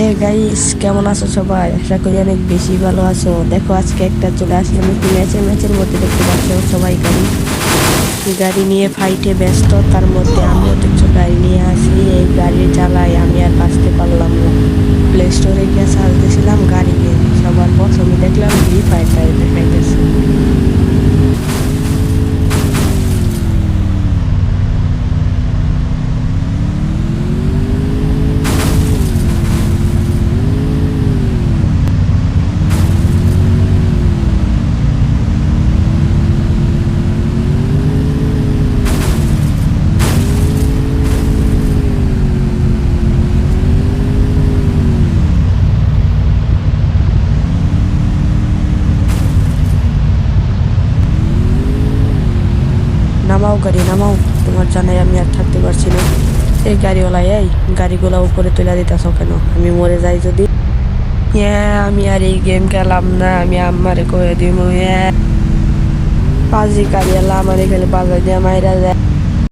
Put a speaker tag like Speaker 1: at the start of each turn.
Speaker 1: এ guys কেমন আছো সবাই? আশা করি অনেক বেশি ভালো আছো। দেখো, আজকে একটা চলে আসলাম একটু ম্যাচের ম্যাচের মধ্যে দেখতে পাচ্ছ সবাই গাড়ি। গাড়ি নিয়ে ফাইটে ব্যস্ত, তার মধ্যে আমিও দেখছ গাড়ি নিয়ে আসি। এই গাড়ি চালাই আমি আর বাঁচতে পারলাম না। নামাও, গাড়ি নামাও। তোমার জানাই আমি আর থাকতে পারছি না। এই গাড়িওয়ালা এই গাড়িগুলো উপরে তুলে দিতেছ কেন? আমি মরে যাই যদি। হ্যাঁ আমি আর এই গেম খেলাম না, আমি আমারে কয়ে দিব হ্যাঁ পাজি গাড়িওয়ালা আমার এখানে বাজার দিয়ে মাইরা যায়।